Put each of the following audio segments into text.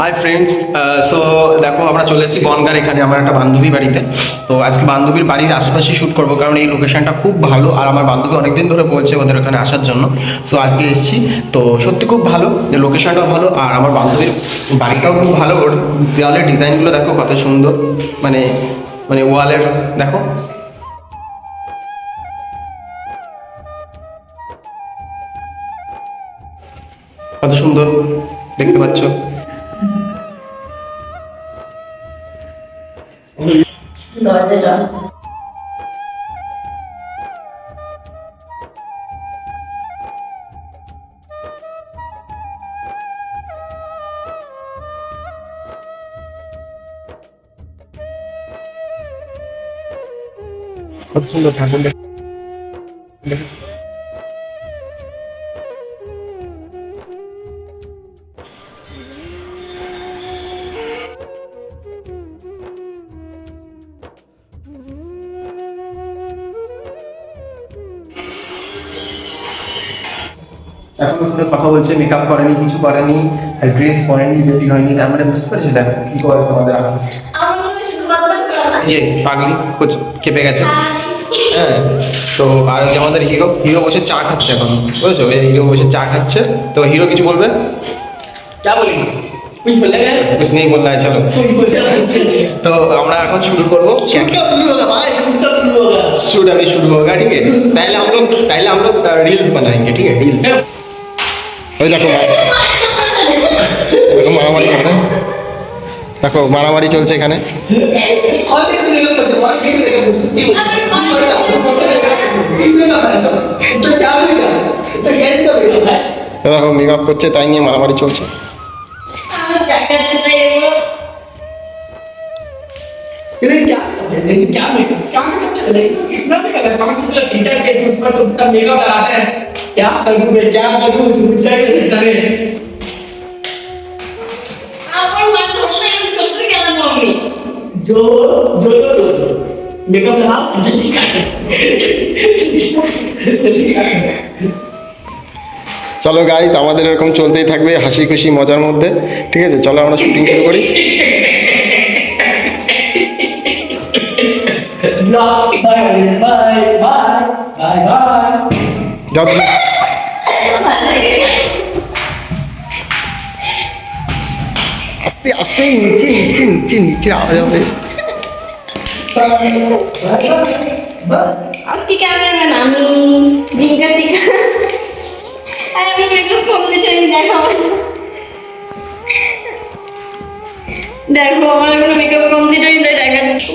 Hi friends so দেখো আমরা চলে এসেছি বনগার এখানে আমার একটা বান্ধবী বাড়িতে। তো আজকে বান্ধবীর বাড়ির আশেপাশে শ্যুট করব কারণ এই লোকেশনটা খুব ভালো আর আমার বান্ধবী অনেকদিন ধরে বলছে ওদের ওখানে আসার জন্য। সো আজকে এসেছি, তো সত্যি খুব ভালো যে লোকেশনটাও ভালো আর আমার বান্ধবীর বাড়িটাও খুব ভালো। ওর দেওয়ালের ডিজাইনগুলো দেখো কত সুন্দর মানে মানে ওয়ালের, দেখো। কত সুন্দর, দেখতে পাচ্ছ? দরজাটা কত সুন্দর ঠাকুর এখন কোনো কথা বলছে মেকআপ করেনি কিছু করেনি আর ড্রেস পরেনি রেডি হয়নি তার মানে বুঝতে পারছো দেখো কি করে তোমাদের আকাশ আমার মনে হয় শুধু বাথরুম করো না এই যে পাগলি কোচ- কেঁপে গেছে হ্যাঁ তো আর যে আমাদের হিরো হিরো বসে চা খাচ্ছে এখন বুঝেছো এই হিরো বসে চা খাচ্ছে তো হিরো কিছু বলবে क्या बोलेंगे कुछ बोलेंगे कुछ नहीं बोलना है चलो कुछ बोलेंगे तो আমরা এখন শুরু করবো शूट कब शुरू होगा भाई शूट कब शुरू होगा शूट अभी शुरू होगा ठीक है पहले हम लोग पहले हम लोग रील्स बनाएंगे ठीक है रील्स ওই দেখো দেখো মারামারি করে দেখো মারামারি চলছে এখানে और देख तो लेकर बच्चे और देख लेकर बच्चे ठीक है तो क्या बोलेगा तो कैसे करेगा भाई তো দেখো মেকআপ করছে তাই নিয়ে মারামারি চলছে আমার দেখাচ্ছে তাই এগুলো ये क्या देखिए क्या मेकअप क्या मेकअप चल रहा है कितना मेकअप है पांच से फिल्टर फेस में ऊपर से उतना मेकअप लगाते हैं क्या करूं मैं क्या करूं क्या कैसे करें আমার মা বললে আমি সত্যি গেলাম আমি जो जो जो जो मेकअप लगा जल्दी काट जल्दी काट চলো গাইজ আমাদের এরকম চলতেই থাকবে হাসি খুশি মজার মধ্যে ঠিক আছে চলো আমরা শুটিং শুরু করি Bye, bye, bye, bye, bye. যাও। আস্তে আস্তে নিচে নিচে নিচে নিচে আওয়াজ হবে আজকে ক্যামেরাম্যান আমি রিঙ্কা টিকা আর আমি মেকআপ কমপ্লিট হয়ে দেখাবো দেখো আমার মেকআপ কমপ্লিট হয়ে যায় দেখাচ্ছি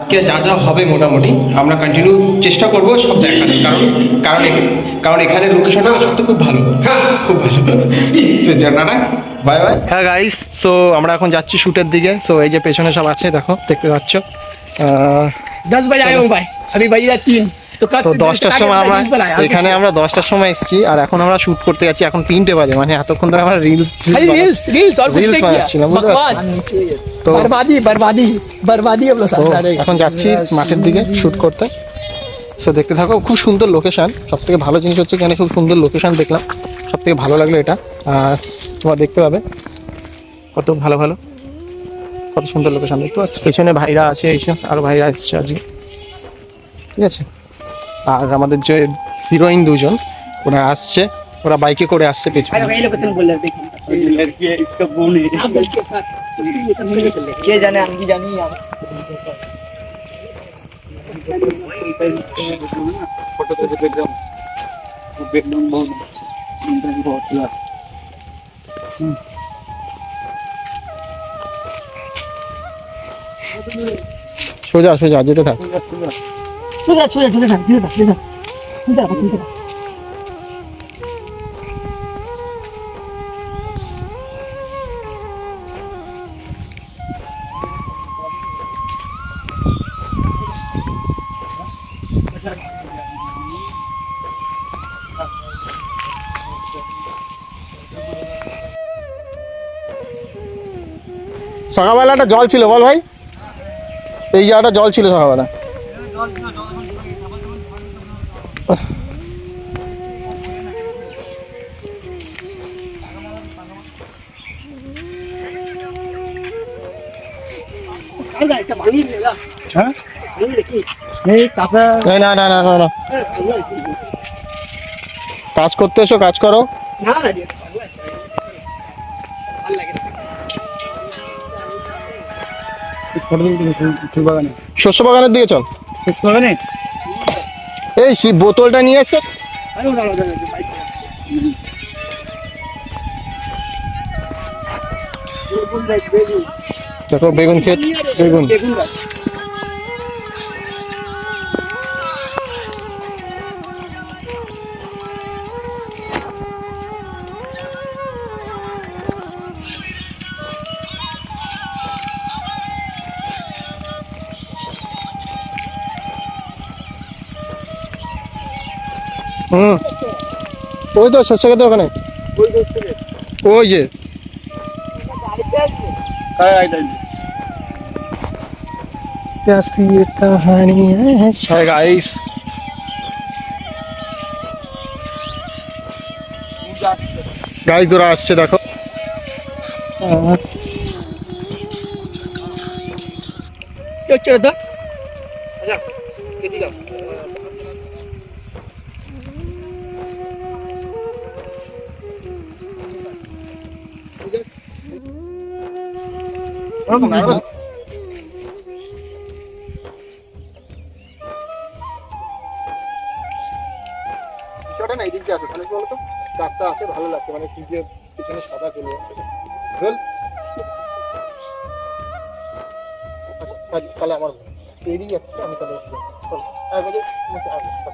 আজকে যা যা হবে মোটামুটি আমরা কন্টিনিউ চেষ্টা করব সব দেখানোর। কারণ কারণ কারণ এখানে লোকেশনটা সত্যি খুব ভালো। হ্যাঁ। খুব ভালো। তো বাই বাই হ্যাঁ গাইস সো আমরা এখন যাচ্ছি শুটের দিকে। সো এই যে পেছনে সব আছে দেখো দেখতে পাচ্ছ। দশ বাজে আয়ো ভাই। আমি বাজি রাত্রি তো দশটার সময় আমরা এখানে আমরা দশটার সময় এসেছি আর এখন আমরা শুট করতে যাচ্ছি এখন তিনটে বাজে মানে এতক্ষণ ধরে আমরা রিলস রিলস রিলস রিলস বানাচ্ছিলাম তো বরবাদি বরবাদি বরবাদি হলো এখন যাচ্ছি মাঠের দিকে শুট করতে। সো দেখতে থাকো খুব সুন্দর লোকেশন সব থেকে ভালো জিনিস হচ্ছে এখানে খুব সুন্দর লোকেশন দেখলাম। সব থেকে ভালো লাগল এটা। আর তোমার দেখতে পাবে কত ভালো ভালো। কত সুন্দর লোকেশন দেখতে পাচ্ছ? পেছনে ভাইরা আছে এইসব আরও ভাইরা এসছে আজকে। ঠিক আছে? আর আমাদের যে হিরোইন দুজন ওরা আসছে ওরা বাইকে করে আসছে পেছনে बोल रहे देखिए लड़की है इसका बोन है आप लड़के के साथ ये सब मिलके चल रहे কে জানে আমি কি জানি আর फोटो तो बैकग्राउंड बैकग्राउंड बहुत बहुत यार সোজা সোজা যেতে থাক সকালবেলা একটা জল ছিল বল ভাই? এই জায়গাটা জল ছিল সকালবেলা। না না না না না। কাজ করতে এসো কাজ করো। শস্য বাগানের দিকে চল। না। এই সেই বোতলটা নিয়ে এসছে দেখো বেগুন ক্ষেত বেগুন। হুম। ওই তো শস্য ক্ষেতের ওখানে। ওই যে। হ্যাঁ গাইস গাইজ ওরা আসছে দেখো। আচ্ছা। বিষয়টা না। এদিক দিয়ে আসো। তাহলে কি বলতো? গাছটা আছে ভালো লাগছে। মানে সূর্যের পিছনে সাদা চলে যাচ্ছে। আচ্ছা, তাহলে- আমার এদিকে যাচ্ছিস আমি তাহলে যাচ্ছি। আয়, চল।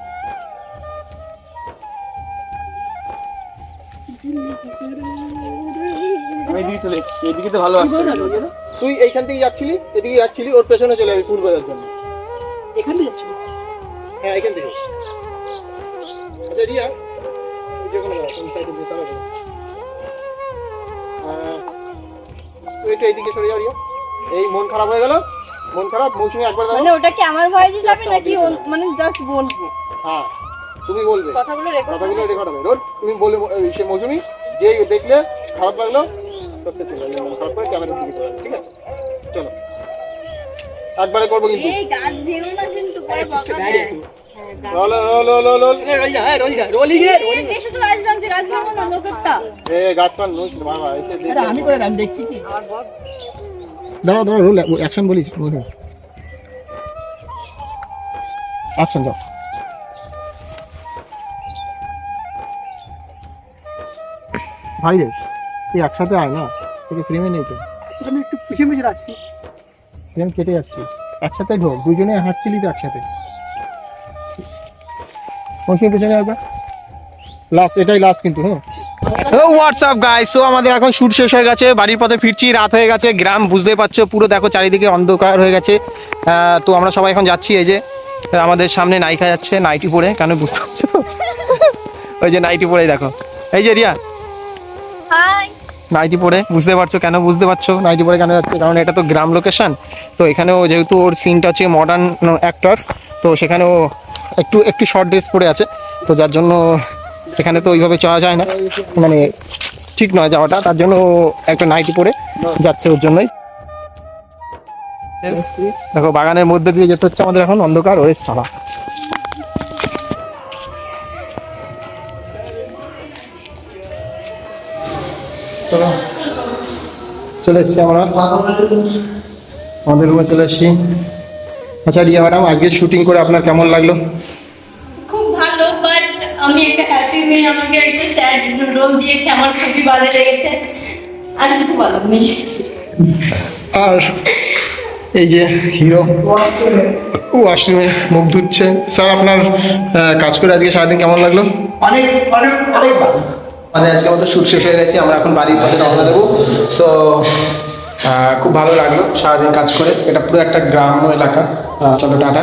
আমি এদিকে চলে এদিকে তো ভালো আসছে তুই এইখান থেকে যাচ্ছিলি এদিকে যাচ্ছিলি ওর পেছনে চলে যাবি পূর্ব যাওয়ার জন্য হ্যাঁ এখান থেকে। আচ্ছা রিয়া ওই যে কোনো সাইডে যেতে হবে তুই একটু এইদিকে সরে যাও রিয়া এই মন খারাপ হয়ে গেল? মন খারাপ? মৌসুমি একবার দাও মানে ওটা কি আমার ভয়েসে যাবে নাকি মানে জাস্ট বলব? হ্যাঁ তুমি বলবে। কথাগুলো রেকর্ড কথাগুলো রেকর্ড হবে। তুমি বলবে সে মৌসুমি যে দেখলে খারাপ লাগল সত্যি চলে যাবে ক্যামেরার দিকে চলে ঠিক আছে? চলো। একবারে করব কিন্তু। দাঁড়াও দাঁড়াও রোল অ্যাকশন বলিস অ্যাকশন দাও। ভাই রে। তুই একসাথে আয় না? তোকে ফ্রেমে নেই তো আমি একটু পিছিয়ে পিছিয়ে রাখছি ফ্রেম কেটে যাচ্ছি। একসাথে ঢোক দুজনে হাঁটছিলি তো একসাথে। মৌসুমি পেছনে একবার লাস্ট এটাই লাস্ট কিন্তু হ্যাঁ? হোয়াটসঅ্যাপ গাইস সো আমাদের এখন শুট শেষ হয়ে গেছে বাড়ির পথে ফিরছি রাত হয়ে গেছে গ্রাম বুঝতে পারছ পুরো দেখো চারিদিকে অন্ধকার হয়ে গেছে। তো আমরা সবাই এখন যাচ্ছি এই যে আমাদের সামনে নায়িকা যাচ্ছে নাইটি পরে কেন বুঝতে পারছ তো? ওই যে নাইটি পরে দেখো। এই যে রিয়া। হাই নাইটি পরে। বুঝতে পারছ কেন বুঝতে পারছ নাইটি পরে কেন যাচ্ছে? কারণ এটা তো গ্রাম লোকেশন তো এখানেও যেহেতু ওর সিনটা হচ্ছে মডার্ন অ্যাক্টার্স তো সেখানে ও একটু একটু শর্ট ড্রেস পরে আছে। তো যার জন্য এখানে তো ওইভাবে যাওয়া যায় না। মানে ঠিক নয় যাওয়াটা। তার জন্য একটা নাইটি পরে যাচ্ছে ওর জন্যই। দেখো, বাগানের মধ্যে দিয়ে যেতে হচ্ছে আমাদের এখন অন্ধকার, ওরে সারা চলো। চলে এসছি আমরা। আমাদের রুমে চলে এসছি। আচ্ছা রিয়া ম্যাডাম আজকে শুটিং করে আপনার কেমন লাগল? খুব ভালো বাট আমি একটা হ্যাপি মেয়ে আমাকে একটা স্যাড রোল দিয়েছে আমার খুবই ভালো লেগেছে। আর কিছু বলার নেই। আর এই যে হিরো ওয়াশরুমে মুখ ধুচ্ছে। স্যার আপনার কাজ করে আজকে সারাদিন কেমন লাগল? অনেক অনেক অনেক ভালো। আমাদের আজকে আমাদের শ্যুট শেষ হয়ে গেছে, আমরা এখন বাড়ির পথে রওনা দেবো। সো খুব ভালো লাগল সারাদিন কাজ করে। এটা পুরো একটা গ্রাম্য এলাকা চলো টাটা